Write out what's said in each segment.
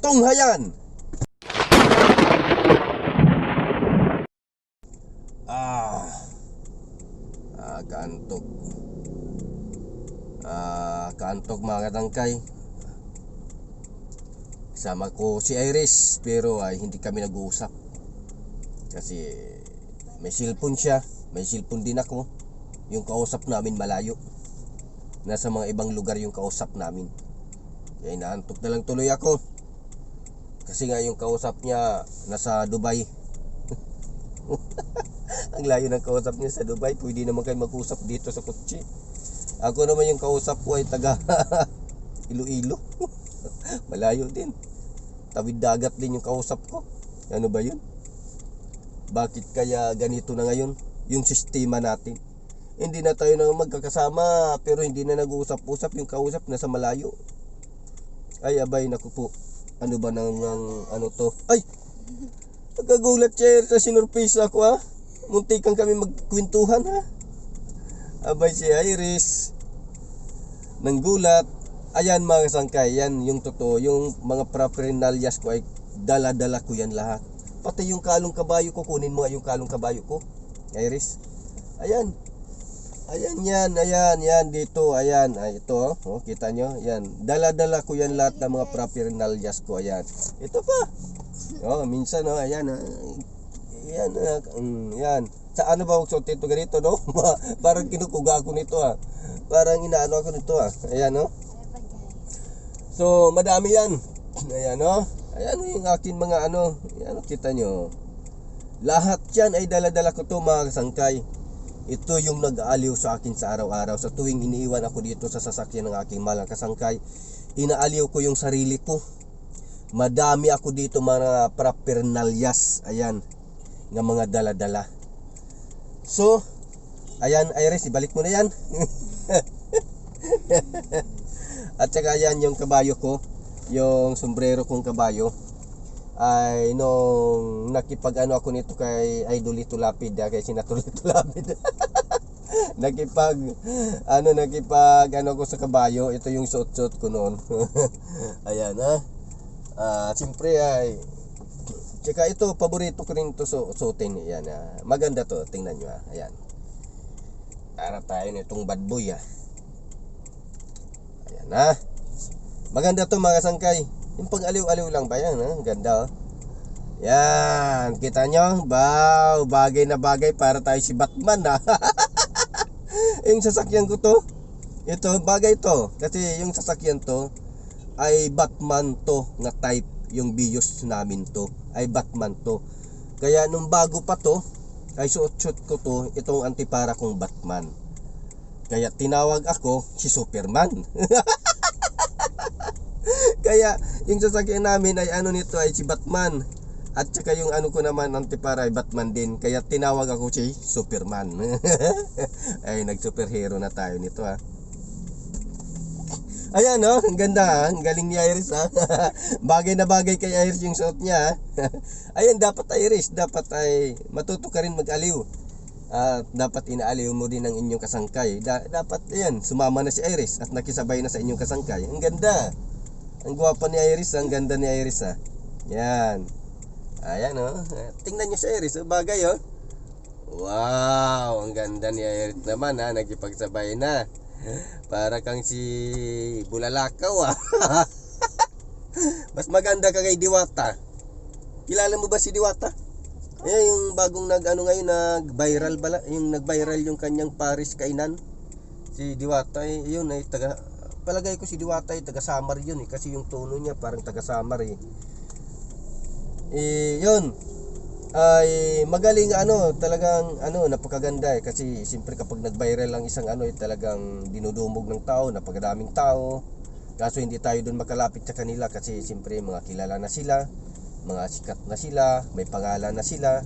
Tunghayan! Ah, ah kaantok. Ah, kaantok mga katangkay. Sama ko si Iris pero ay hindi kami nag-uusap. Kasi may cellphone siya, may cellphone din ako. Yung kausap namin malayo. Nasa mga ibang lugar yung kausap namin. Kaya inaantok na lang tuloy ako. Kasi nga yung kausap niya nasa Dubai. Ang layo ng kausap niya sa Dubai. Pwede naman kayo mag-usap dito sa kotse. Ako naman yung kausap ko ay taga Iloilo. Malayo din. Tawid dagat din yung kausap ko. Ano ba yun? Bakit kaya ganito na ngayon yung sistema natin? Hindi na tayo na magkakasama pero hindi na nag-uusap-usap yung kausap nasa malayo. Ay abay naku po. Ano ba nang ang- ano to? Ay! Nagkagulat chair sa sinurprise ako ha. Muntikan kami magkwentuhan ha. Abay si Iris. Nanggulat. Ayan mga kasangkay, yan yung totoo. Yung mga paraphernalyas ko ay dala-dala ko yan lahat. Pati yung kalong kabayo ko, kunin mo yung kalong kabayo ko. Iris. Ayan. Ayan yan, ayan, yan dito, ayan, ay ito, oh, oh, kita nyo, yan, dala-dala ko yan lahat ng mga paraphernalyas ko, ayan, ito pa, oh, minsan, oh, ayan, ah, yan, ah, mm, sa ano ba huwag ito ganito, no, parang kinukuga ako nito, ah, parang inaano ako nito, ah, ayan, no, so, madami yan, ayan, no, ayan yung akin mga ano, ayan, kita nyo, lahat yan ay dala-dala ko to mga kasangkay. Ito yung nag-aaliw sa akin sa araw-araw. Sa tuwing iniiwan ako dito sa sasakyan ng aking malang kasangkay, inaaliw ko yung sarili ko. Madami ako dito mga paraphernalyas. Ayan, ng mga dala-dala. So, ayan Iris, ibalik mo na yan. At saka yan yung kabayo ko, yung sombrero kong kabayo ay nung nakipag ano ako nito kay Idolito Lapid ah, kay Sinatolito Lapid. Nakipag ano nakipag ano ko sa kabayo. Ito yung suot-suot ko noon. Ayan ha ah siyempre ay tsaka ito paborito ko rin to su suotin. Yan ah. maganda to tingnan nyo ah. Ayan. Para tayo nitong bad boy ah. Ayan ha maganda to mga sangkay yung pang aliw-aliw lang ba yan? Ang ganda oh. Yan, kita nyo? Wow, bagay na bagay para tayo si Batman ha. yung sasakyan ko to, ito, bagay to. Kasi yung sasakyan to, ay Batman to nga type. Yung bios namin to, ay Batman to. Kaya nung bago pa to, ay suot-suot ko to, itong antipara kong Batman. Kaya tinawag ako si Superman. Kaya yung sasakyan namin ay ano nito ay si Batman. At saka yung ano ko naman antipara ay Batman din. Kaya tinawag ako si Superman. ay nag superhero na tayo nito ha. Ayan no, ang ganda ha. Ang galing ni Iris ha. bagay na bagay kay Iris yung suot niya ha. Ayan dapat Iris, dapat ay matuto ka rin mag-aliw. At dapat inaaliw mo din ang inyong kasangkay. Da- dapat ayan, sumama na si Iris at nakisabay na sa inyong kasangkay. Ang ganda. Ang gwapa ni Iris, ang ganda ni Iris ha. Yan. Ayan oh. Tingnan niyo si Iris, oh. bagay oh. Wow, ang ganda ni Iris naman ha, nagipagsabay na. Para kang si Bulalakaw ah. Mas maganda ka kay Diwata. Kilala mo ba si Diwata? Eh yung bagong nag ano ngayon nag-viral bala, yung nag-viral yung kanyang Paris kainan. Si Diwata eh, yun ay taga palagay ko si Diwata ay taga Samar yun eh kasi yung tono niya parang taga Samar eh. Eh yun. Ay magaling ano talagang ano napakaganda eh kasi siyempre kapag nag-viral ang isang ano eh talagang dinudumog ng tao napakadaming tao. Kaso hindi tayo doon makalapit sa kanila kasi siyempre mga kilala na sila mga sikat na sila may pangalan na sila.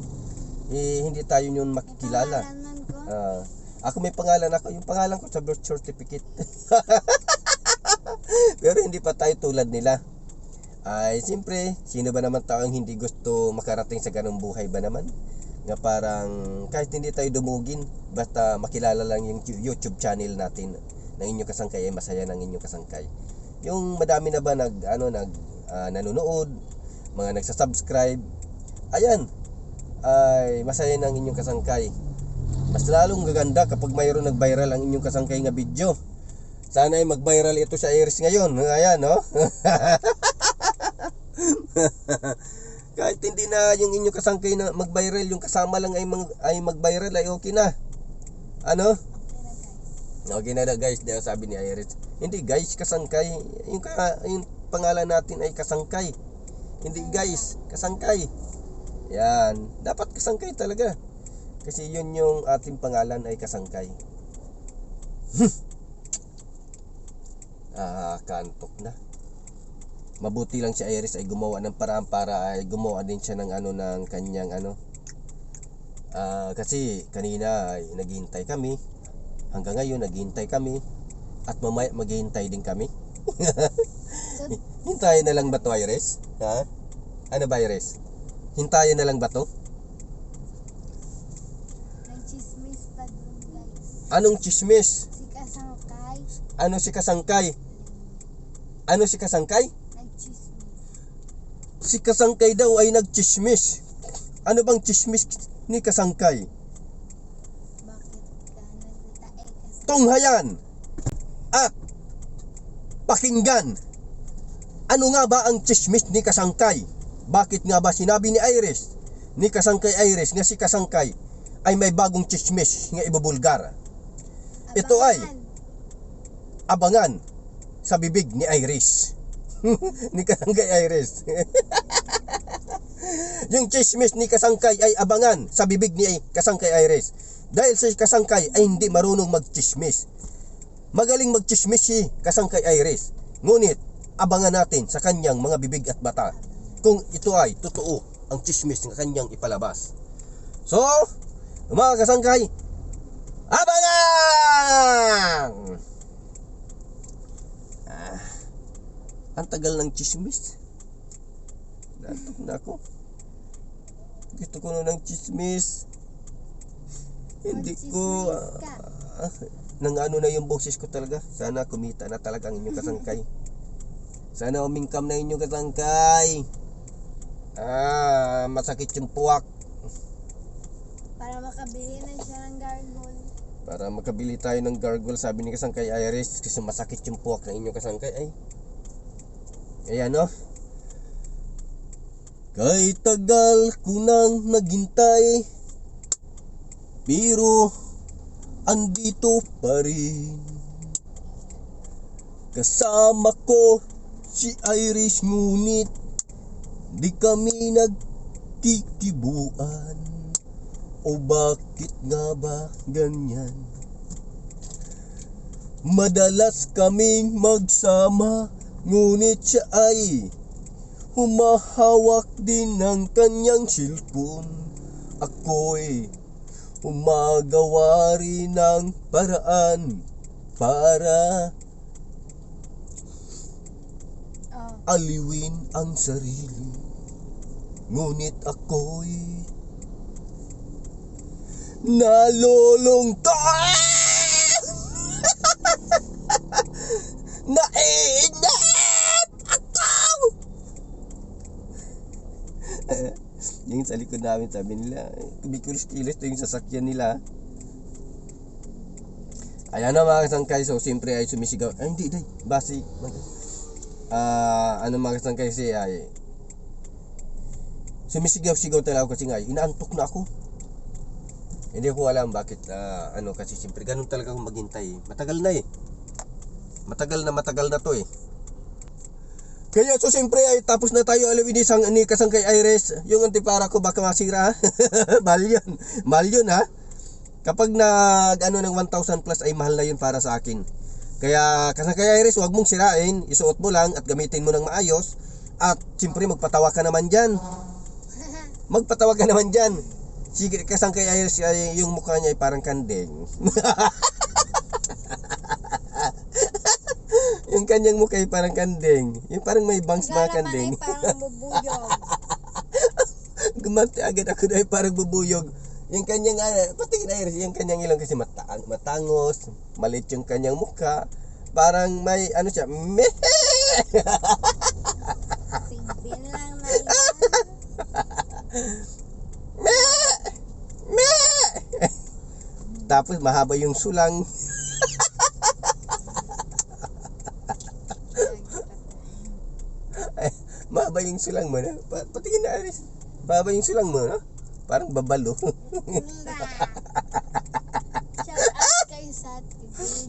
Eh hindi tayo yun makikilala. Ah, ako may pangalan ako yung pangalan ko sa birth certificate pero hindi pa tayo tulad nila ay siyempre sino ba naman tao ang hindi gusto makarating sa ganung buhay ba naman nga parang kahit hindi tayo dumugin basta makilala lang yung YouTube channel natin ng inyong kasangkay ay masaya ng inyong kasangkay yung madami na ba nag ano nag ah, nanonood, mga nagsasubscribe. Ayan, ay masaya ng inyong kasangkay. Mas lalong gaganda kapag mayroon nag-viral ang inyong kasangkay nga video. Sana ay mag-viral ito sa Iris ngayon. Ayan, no? Kahit hindi na yung inyong kasangkay na mag-viral, yung kasama lang ay, mag, ay mag-viral ay okay na. Ano? Okay na na guys, dahil sabi ni Iris. Hindi guys, kasangkay. Yung, ka, yung pangalan natin ay kasangkay. Hindi guys, kasangkay. Yan. Dapat kasangkay talaga. Kasi yun yung ating pangalan ay kasangkay. ah, kantok na. Mabuti lang si Iris ay gumawa ng paraan para ay gumawa din siya ng ano ng kanyang ano. Ah, kasi kanina ay naghihintay kami. Hanggang ngayon naghihintay kami at mamaya maghihintay din kami. Hintayin na lang ba to Iris? Ha? Ano ba Iris? Hintayin na lang ba to? Anong chismis? Ano si Kasangkay? Ano si Kasangkay? Si Kasangkay daw ay nagchismis. Ano bang chismis ni Kasangkay? Tunghayan at pakinggan. Ano nga ba ang chismis ni Kasangkay? Bakit nga ba sinabi ni Iris, ni Kasangkay Iris, nga si Kasangkay ay may bagong chismis nga ibubulgar? Ito ay- Abangan sa bibig ni Iris. ni Kasangkay Iris. yung chismis ni Kasangkay ay abangan sa bibig ni Kasangkay Iris. Dahil si Kasangkay ay hindi marunong magchismis. Magaling magchismis si Kasangkay Iris. Ngunit, abangan natin sa kanyang mga bibig at mata kung ito ay totoo ang chismis na kanyang ipalabas. So, mga kasangkay, abangan! Ah, ang tagal ng chismis. Natok na ako. Gusto ko na ng chismis. Hindi ko... Ka. ah, nang ano na yung boses ko talaga. Sana kumita na talaga ang inyong kasangkay. Sana umingkam na inyong kasangkay. Ah, masakit yung puwak. Para makabili na siya ng gargle. Para makabili tayo ng gargle, sabi ni kasangkay Iris, kasi masakit yung puwak ng inyong kasangkay. Ay, ayan no. Kay tagal ko nang naghintay, pero andito pa rin. Kasama ko si Iris ngunit di kami nagkikibuan. O bakit nga ba ganyan? Madalas kaming magsama Ngunit siya ay Humahawak din ng kanyang silpon. Ako'y Umagawa rin ng paraan Para Oh, aliwin ang sarili. Ngunit ako'y nalulungkot Nainip ako Yung sa likod namin sabi nila Kumikilos-kilos to yung sasakyan nila Ayan na mga kasangkay So siyempre ay sumisigaw Ay hindi day Basi Ah, ano mga kasangkay kasi ay Sumisigaw-sigaw talaga ako kasi nga Inaantok na ako hindi ko alam bakit ah, ano kasi siyempre ganun talaga akong maghintay. Matagal na eh. Matagal na matagal na to eh. Kaya so siyempre ay tapos na tayo alawin ni sang ni kasang kay Iris, yung antipara ko baka masira. mahal yun. Mahal yun ha. Kapag nag ano ng 1,000 plus ay mahal na yun para sa akin. Kaya kasang kay Iris, wag mong sirain, isuot mo lang at gamitin mo ng maayos at siyempre magpatawa ka naman diyan. Magpatawa ka naman diyan. Sige, kasang kay Iris ay yung mukha niya ay parang kandeng. yung kanyang mukha ay parang kanding. Yung parang may bangs na kanding. Ay parang bubuyog. Gumante agad ako dahil parang bubuyog. Yung kanyang, ah, pati na yung kanyang ilang kasi matang, matangos, malit yung kanyang mukha. Parang may, ano siya, meh! Lang na yan. meh! Meh! Tapos mahaba yung sulang. Mo, no? Pa patingin na, Aris. Mahaba yung sulang mo, no? Parang babalo. Hindi. Shout out kay Sati.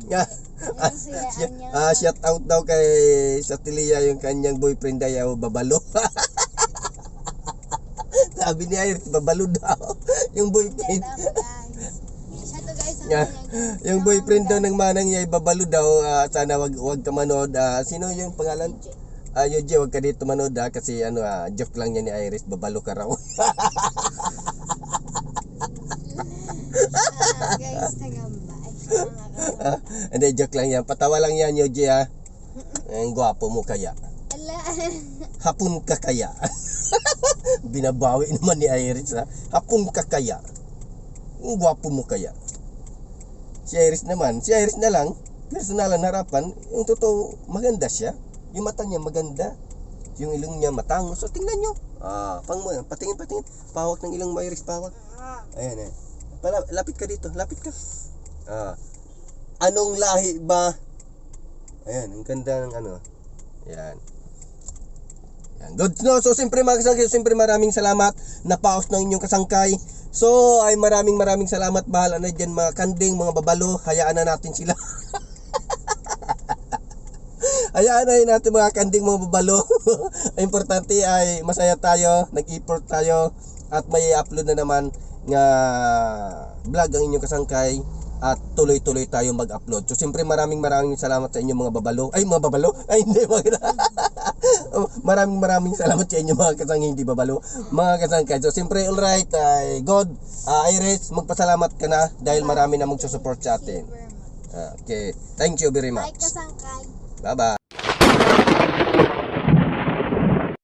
Yeah. Siyaan niya. Ah, shout out daw kay Satilia yung kanyang boyfriend daw babalo. Sabi ni Iris, babalo daw. Yung boyfriend. Yeah. Yung boyfriend daw ng manang niya ay babalo daw. Ah, sana wag wag ka manood. Ah, sino yung pangalan? Ah, Yoje, wag ka dito manood ah, kasi ano ah, joke lang niya ni Iris, babalo ka raw. Ah, guys, tagambay. Ah, Hindi, joke lang yan. Patawa lang yan, Yoje ah. Ang gwapo mo kaya. Ala. Hapon ka kaya. Binabawi naman ni Iris ha. Hapon ka kaya. Ang gwapo mo kaya. Si Iris naman, si Iris na lang, personalan harapan, yung totoo, maganda siya. Yung mata niya maganda. Yung ilong niya matangos. So tingnan nyo. Ah, pang mo, patingin, patingin. Pawak ng ilong mo, Iris, pawak. Ayan eh. Pala, lapit ka dito, lapit ka. Ah. Anong lahi ba? Ayan, ang ganda ng ano. Ayan. Yan. Good no. So siyempre mga kasangkay, siyempre maraming salamat na paos ng inyong kasangkay. So ay maraming maraming salamat bahala na dyan mga kanding, mga babalo. Hayaan na natin sila. Hayaan na yun natin mga kanding, mga babalo. Importante ay masaya tayo, nag-effort tayo at may upload na naman nga vlog ang inyong kasangkay at tuloy-tuloy tayo mag-upload. So siyempre maraming maraming salamat sa inyong mga babalo. Ay mga babalo? Ay hindi mga maraming maraming salamat sa inyo mga kasang hindi babalo. Mga kasangkay. So siyempre alright, ay God, ah, Iris, magpasalamat ka na dahil marami na magsusupport sa atin. Ah, Okay, thank you very much. kasangkay. 拜拜。